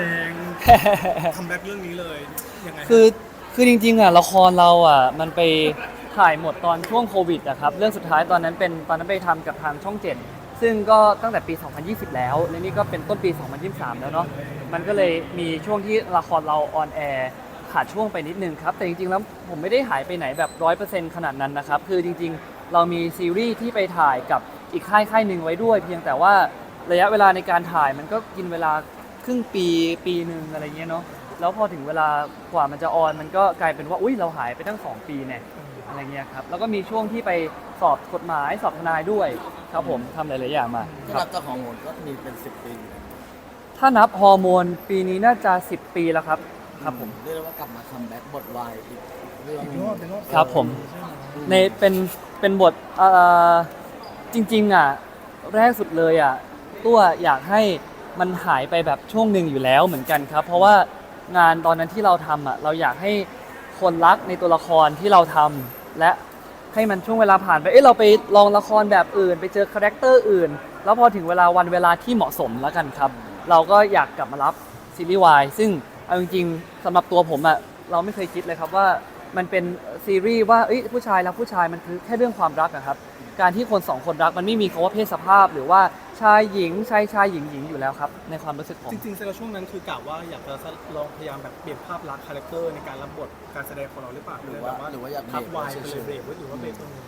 ดง คัมแบ็กเรื่องนี้เลยยังไงคือคือจริงๆอะละครเราอะมันไปถ่ายหมดตอนช่วงโควิดอะครับเรื่องสุดท้ายตอนนั้นเป็นตอนนั้นไปทำกับทางช่อง7ซึ่งก็ตั้งแต่ปี 2020 แล้วและนี่ก็เป็นต้นปี 2023 แล้วเนาะมันก็เลยมีช่วงที่ละครเราออนแอร์ขาดช่วงไปนิดนึงครับ แต่จริงๆแล้วผมไม่ได้หายไปไหนแบบ 100%ขนาดนั้นนะครับ คือจริงๆ เรามีซีรีส์ที่ไปถ่ายกับอีกค่ายค่ายหนึ่งไว้ด้วย เพียงแต่ว่าระยะเวลาในการถ่ายมันก็กินเวลา ครึ่งปีปีหนึ่งอะไรเงี้ยเนาะแล้วพอถึงเวลากว่ามันจะออนมันก็กลายเป็นว่าอุ้ยเราหายไปตั้ง 2 ปีเนี่ยอะไรเงี้ยครับแล้วก็มีช่วงที่ไปสอบกฎหมายสอบทนายด้วยครับผมทำหลายๆอย่างมาที่ครัรับบเจ้าของโหนก็มีเป็นสิบปีอยู่ถ้านับฮอร์โมนปีนี้น่าจะ 10 ปีแล้วครับครับผม เรียกได้ว่ากลับมาคัมแบ็กบทวายอีกเรื่องอีกหนึ่งรอบเป็นรอบครับผมใช่ไหมในเป็นเป็นบทเอ่อจริงๆอะแรกสุดเลยอะตัวอยากให้ มันหายไปแบบช่วงหนึ่งอยู่แล้วเหมือนกันครับ เพราะว่างานตอนนั้นที่เราทำอะเราอยากให้คนรักในตัวละครที่เราทำและให้มันช่วงเวลาผ่านไป เอ้เราไปลองละครแบบอื่น ไปเจอคาแรคเตอร์อื่น แล้วพอถึงเวลาวันเวลาที่เหมาะสมแล้วกันครับ เราก็อยากกลับมารับซีรีส์วายซึ่งเอาจริงๆสำหรับตัวผมอะเราไม่เคยคิดเลยครับว่ามันเป็นซีรีส์ว่าผู้ชายรักผู้ชายมันคือแค่เรื่องความรักนะครับ การที่คนสองคนรักมันไม่มีคำว่าเพศสภาพ หรือว่า ชายหญิงชายชายหญิงหญิงอยู่แล้วครับ ในความรู้สึกผมจริงๆแสดงว่าช่วงนั้นคือกะว่าอยากจะลองพยายามแบบเปลี่ยนภาพลักษณ์คาแรคเตอร์ในการรับบทการแสดงของเราหรือเปล่าหรือว่าแบบหรือว่าอยากทับเบรกวายไว้ไปเฉเลยยเบรกไว้หรือว่าเบรกตรงนี้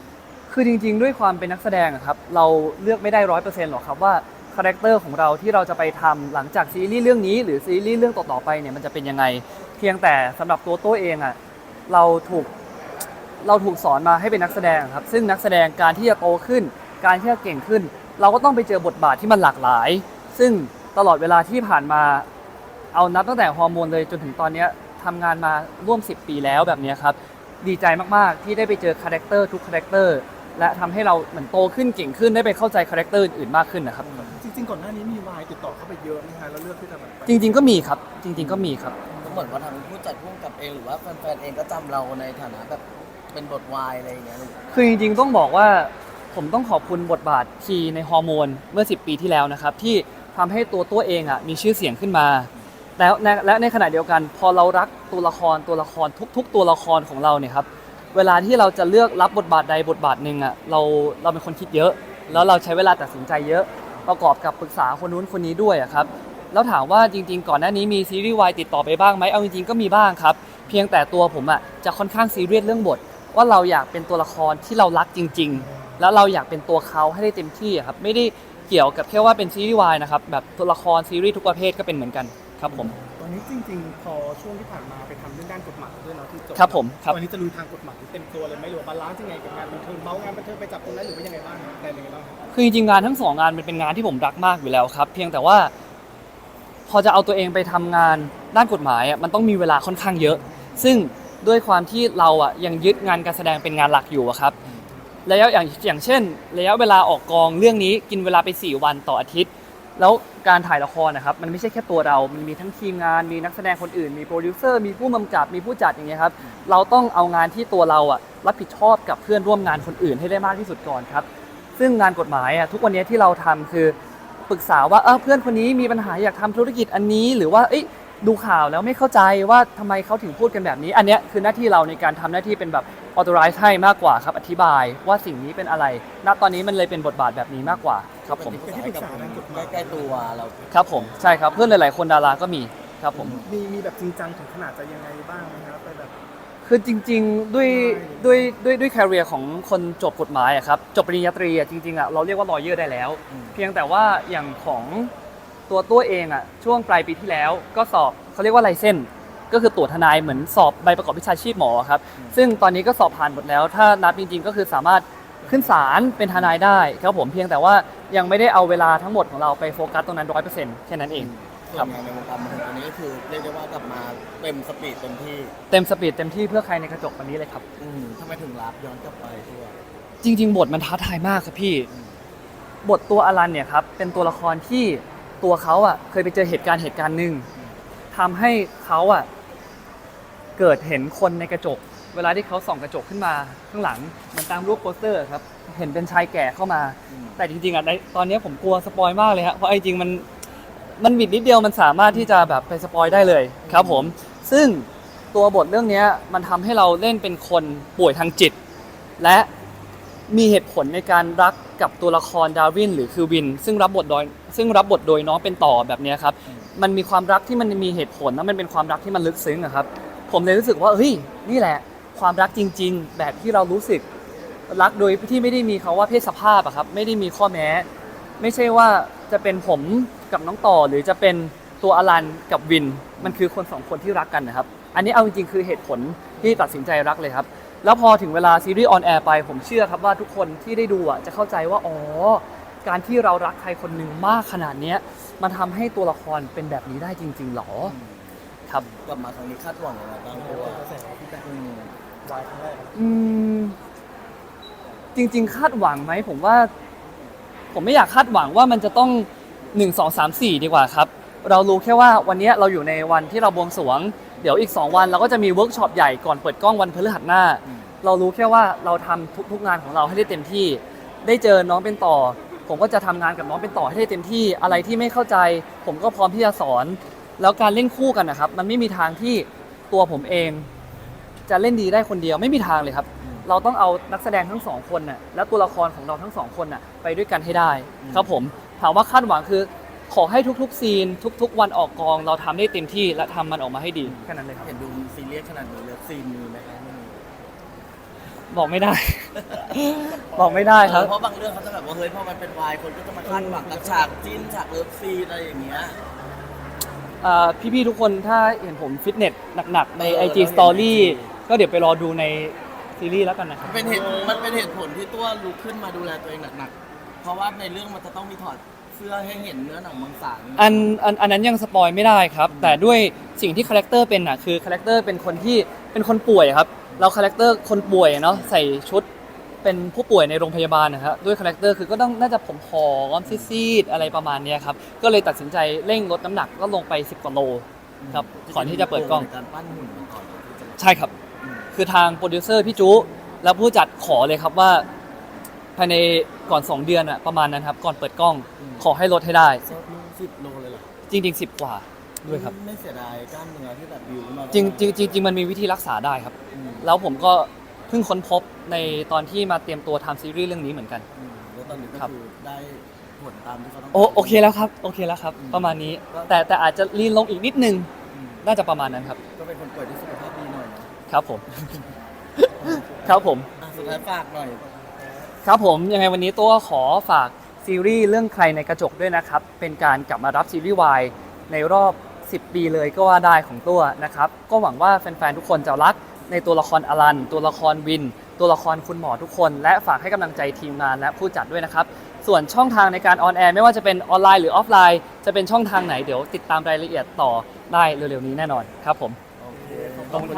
คือจริง ๆ ด้วยความเป็นนักแสดงอะครับเราเลือกไม่ได้ร้อยเปอร์เซ็นต์หรอกครับว่าคาแรคเตอร์ของเราที่เราจะไปทำหลังจากซีรีส์เรื่องนี้ หรือซีรีส์เรื่องต่อๆไปเนี่ยมันจะเป็นยังไง เพียงแต่สำหรับตัวโต้เองอะเราถูกเราถูกสอนมาให้เป็นนักแสดงครับ ซึ่งนักแสดงการที่จะโตขึ้น การที่จะเก่งขึ้น เราก็ต้องไปเจอบทบาทที่มันหลากหลาย ซึ่งตลอดเวลาที่ผ่านมาเอานับตั้งแต่ฮอร์โมนเลยจนถึงตอนเนี้ยทำงานมาร่วม 10 ปีแล้วแบบเนี้ยครับ ดีใจมาก ๆ ที่ได้ไปเจอคาแรคเตอร์ทุกคาแรคเตอร์และทำให้เราเหมือนโตขึ้นเก่งขึ้นได้ไปเข้าใจคาแรคเตอร์อื่นๆมากขึ้นนะครับ จริง ๆ ก่อนหน้านี้มีวายติดต่อเข้าไปเยอะไหมคะแล้วเลือกที่จะแบบจริง ๆ ก็มีครับ จริง ๆ ก็มีครับๆก็เหมือนว่าทางผู้จัดผู้กำกับเองหรือว่าแฟนๆเองก็จำเราในฐานะแบบเป็นบทวายอะไรอย่างเงี้ยลูกคือจริง ๆ ต้องบอกว่า ผมต้องขอบคุณบทบาททีในฮอร์โมนเมื่อ 10 ปีที่แล้วนะครับ ที่ทำให้ตัวตัวเองอะมีชื่อเสียงขึ้นมา แล้วและและในขณะเดียวกัน พอเรารักตัวละครตัวละครทุก ๆ ตัวละครของเราเนี่ยครับเวลาที่เราจะเลือกรับบทบาทใดบทบาทหนึ่งอะเราเราเป็นคนคิดเยอะ แล้วเราใช้เวลาตัดสินใจเยอะ ประกอบกับปรึกษาคนนู้นคนนี้ด้วยอะครับแล้วถามว่าจริง ๆ ก่อนหน้านี้มีซีรีส์วายติดต่อไปบ้างไหมเอาจริงๆก็มีบ้างครับ เพียงแต่ตัวผมอะจะค่อนข้างซีเรียสเรื่องบท ว่าเราอยากเป็นตัวละครที่เรารักจริง ๆแล้วเราอยากเป็นตัวเขาให้ได้เต็มที่อะครับไม่ได้เกี่ยวกับแค่ว่าเป็นซีรีส์วายนะครับแบบตัวละครซีรีส์ทุกประเภทก็เป็นเหมือนกันครับผม ตอนนี้จริงๆ พอช่วงที่ผ่านมาไปทำเรื่องด้านกฎหมายด้วยเนาะที่จบครับผมครับตอนนี้จะลุยทางกฎหมายเต็มตัวเลยไหมหรือว่าบาลานซ์ยังไงกับงานบันเทิงเบางานบันเทิงไปจับตรงนั้นหรือว่ายังไงบ้างแพลนยังไงบ้างครับคือจริงๆงานทั้งสองงานมันเป็นงานที่ผมรักมากอยู่แล้วครับ เพียงแต่ว่า พอจะเอาตัวเองไปทำงานด้านกฎหมายอะมันต้องมีเวลาค่อนข้างเยอะ ซึ่งด้วยความที่เราอะยังยึดงานการแสดงเป็นงานหลักอยู่อะครับ ระยะอย่างอย่างเช่น ระยะเวลาออกกองเรื่องนี้กินเวลาไป 4 วันต่ออาทิตย์ แล้วการถ่ายละครนะครับมันไม่ใช่แค่ตัวเรา มันมีทั้งทีมงาน มีนักแสดงคนอื่น มีโปรดิวเซอร์ มีผู้กำกับ มีผู้จัดอย่างเงี้ยครับ เราต้องเอางานที่ตัวเราอะรับผิดชอบกับเพื่อนร่วมงานคนอื่นให้ได้มากที่สุดก่อนครับ ซึ่งงานกฎหมายอะทุกวันนี้ที่เราทำคือปรึกษาว่าเออเพื่อนคนนี้มีปัญหาอยากทำธุรกิจอันนี้ หรือว่าเอ้ย ดูข่าวแล้วไม่เข้าใจว่าทำไมเขาถึงพูดกันแบบนี้ อันเนี้ยคือหน้าที่เราในการทำหน้าที่เป็นแบบ authorize ให้มากกว่าครับ อธิบายว่าสิ่งนี้เป็นอะไร ณ ตอนนี้มันเลยเป็นบทบาทแบบนี้มากกว่าครับผมเป็นที่ปรึกษาให้กับใกล้ๆตัวเราครับผมใช่ครับเพื่อนหลายๆ คนดาราก็มีครับผมมีมีแบบจริงจังถึงขนาดจะยังไงบ้างไหมครับไปแบบคือจริงๆด้วยด้วยด้วยด้วยแคริเอร์ของคนจบกฎหมายอะครับจบปริญญาตรีอะจริงๆอะเราเรียกว่า lawyer ได้แล้วอืมเพียงแต่ว่าอย่างของ ตัวตัวเองอะช่วงปลายปีที่แล้วก็สอบเขาเรียกว่าไลเซนก็คือตรวจทนายเหมือนสอบใบประกอบวิชาชีพหมอครับ ซึ่งตอนนี้ก็สอบผ่านหมดแล้ว ถ้านับจริง ๆ ก็คือสามารถขึ้นศาลเป็นทนายได้ครับผมเพียงแต่ว่ายังไม่ได้เอาเวลาทั้งหมดของเราไปโฟกัสตรงนั้นร้อยเปอร์เซ็นต์แค่นั้นเองส่วนงานในวงการบันเทิงตอนนี้ก็คือเรียกได้ว่ากลับมาเต็มสปีดเต็มที่ เต็มสปีดเต็มที่เพื่อใครในกระจกวันนี้เลยครับอืมทำไมถึงรับย้อนกลับไปทั่วจริง ๆ บทมันท้าทายมากครับพี่ บทตัวอลันเนี่ยครับเป็นตัวละครที่ ตัวเขาอะเคยไปเจอเหตุการณ์เหตุการณ์หนึ่งทำให้เขาอะเกิดเห็นคนในกระจก เวลาที่เขาส่องกระจกขึ้นมา ข้างหลังเหมันตามรูปโปสเตอร์ครับ เห็นเป็นชายแก่เข้ามาอืมแต่จริงๆอะในตอนนี้ผมกลัวสปอยมากเลยฮะเพราะไอ้จริงมันมันบิดนิดเดียวมันสามารถที่จะแบบไปสปอยได้เลยครับผม ซึ่งตัวบทเรื่องเนี้ยมันทำให้เราเล่นเป็นคนป่วยทางจิต และ มีเหตุผลในการรักกับตัวละครดาวินหรือคือวิน ซึ่งรับบทโดยซึ่งรับบทโดยน้องเป็นต่อแบบเนี้ยครับมันมีความรักที่มันมีเหตุผลและมันเป็นความรักที่มันลึกซึ้งอะครับ ผมเลยรู้สึกว่าเฮ้ยนี่แหละ ความรักจริง ๆ แบบที่เรารู้สึกรักโดยที่ไม่ได้มีเขาว่าเพศสภาพอะครับไม่ได้มีข้อแม้ ไม่ใช่ว่าจะเป็นผมกับน้องต่อหรือจะเป็นตัวอลันกับวิน มันคือคนสองคนที่รักกันนะครับ อันนี้เอาจริงๆคือเหตุผลที่ตัดสินใจรักเลยครับ แล้วพอถึงเวลาซีรีส์ออนแอร์ไปผมเชื่อครับว่าทุกคนที่ได้ดูอะจะเข้าใจว่าอ๋อการที่เรารักใครคนหนึ่งมากขนาดเนี้ยมันทำให้ตัวละครเป็นแบบนี้ได้จริง ๆ หรอครับ กลับมาครั้งนี้คาดหวังอะไรบ้างเพราะว่ากระแสที่แบบอืมวายครั้งแรกอืมจริง ๆ คาดหวังไหมผมว่า ผมไม่อยากคาดหวังว่ามันจะต้อง1 2 3 4ดีกว่าครับ เรารู้แค่ว่าวันนี้เราอยู่ในวันที่เราบวงสรวง เดี๋ยวอีก 2 วันเราก็จะมีเวิร์กช็อปใหญ่ก่อนเปิดกล้องวันพฤหัสหน้า เรารู้แค่ว่าเราทำทุกๆงานของเราให้ได้เต็มที่ ได้เจอน้องเป็นต่อ ผมก็จะทำงานกับน้องเป็นต่อให้ได้เต็มที่ อะไรที่ไม่เข้าใจ ผมก็พร้อมที่จะสอน แล้วการเล่นคู่กันนะครับ มันไม่มีทางที่ตัวผมเอง จะเล่นดีได้คนเดียวไม่มีทางเลยครับ เราต้องเอานักแสดงทั้งสองคนน่ะและตัวละครของเราทั้งสองคนน่ะไปด้วยกันให้ได้ ครับผมถามว่าคาดหวังคือ ขอให้ทุกๆ ซีนทุก ๆ วันออกกอง เราทำได้เต็มที่และทำมันออกมาให้ดีแค่นั้นเลยครับ เห็นดูซีเรียสขนาดนี้เลยซีนมีไหมคะไม่มีบอกไม่ได้ บอกไม่ได้ครับ เพราะบางเรื่องเขาจะแบบว่าเฮ้ยพอมันเป็นวายคนก็จะมาคาดหวังกับฉากจิ้นฉากเลิฟซีนอะไรอย่างเงี้ยอ่าพี่ๆทุกคนถ้าเห็นผมฟิตเนสหนักๆ ใน เออ IG เราเห็น Story IG ก็เดี๋ยวไปรอดูในซีรีส์แล้วกันนะครับ เป็นเหตุมันเป็นเหตุผลที่ตัวลุกขึ้นมาดูแลตัวเองหนักๆ เพราะว่าในเรื่องมันจะต้องมีถอดเสื้อให้เห็นเนื้อหนังมังสาอันอันอันนั้นยังสปอยไม่ได้ครับ แต่ด้วยสิ่งที่คาแรคเตอร์เป็นอะคือคาแรคเตอร์เป็นคนที่เป็นคนป่วยครับ เราคาแรคเตอร์คนป่วยเนาะใส่ชุดเป็นผู้ป่วยในโรงพยาบาลนะครับด้วยคาแรคเตอร์คือก็ต้องน่าจะผอมๆซีดๆอะไรประมาณเนี้ยครับก็เลยตัดสินใจเร่งลดน้ำหนักก็ลงไป 10กว่าโลครับก่อนที่จะเปิดกล้องในการปั้นหุ่นมาก่อนที่จะใช่ครับ คือทางโปรดิวเซอร์พี่จุแล้วผู้จัดขอเลยครับว่าภายใน ก่อน 2 เดือนอะประมาณนั้นครับ ก่อนเปิดกล้องขอให้ลดให้ได้ ซดลูสิบโลเลยเหรอจริง ๆ 10 กว่าด้วยครับ ไม่เสียดายกล้ามเนื้อที่แบบบิวขึ้นมาจริงจริงจริงๆมันมีวิธีรักษาได้ครับ อืมแล้วผมก็เพิ่งค้นพบในตอนที่มาเตรียมตัวทำซีรีส์เรื่องนี้เหมือนกัน อืมแล้วตอนนี้ก็ครับ คือได้ผลตามที่เขาต้องโอโอเคแล้วครับโอเคแล้วครับประมาณนี้ แต่แต่อาจจะลีนลงอีกนิดนึงอืมน่าจะประมาณนั้นครับ ก็เป็นคนป่วยที่สุขภาพดีหน่อยนะครับผม ครับผม อะสุดท้ายฝากหน่อย ครับผมยังไงวันนี้ตัวขอฝากซีรีส์เรื่องใครในกระจกด้วยนะครับ เป็นการกลับมารับซีรีส์วายในรอบ 10 ปีเลยก็ว่าได้ของตัวนะครับ ก็หวังว่าแฟนๆทุกคนจะรักในตัวละครอลัน ตัวละครวิน ตัวละครคุณหมอทุกคน และฝากให้กำลังใจทีมงานและผู้จัดด้วยนะครับ ส่วนช่องทางในการออนแอร์ไม่ว่าจะเป็นออนไลน์หรือออฟไลน์ จะเป็นช่องทางไหนเดี๋ยวติดตามรายละเอียดต่อได้เร็วๆนี้แน่นอนครับผมโอเคขอบคุณ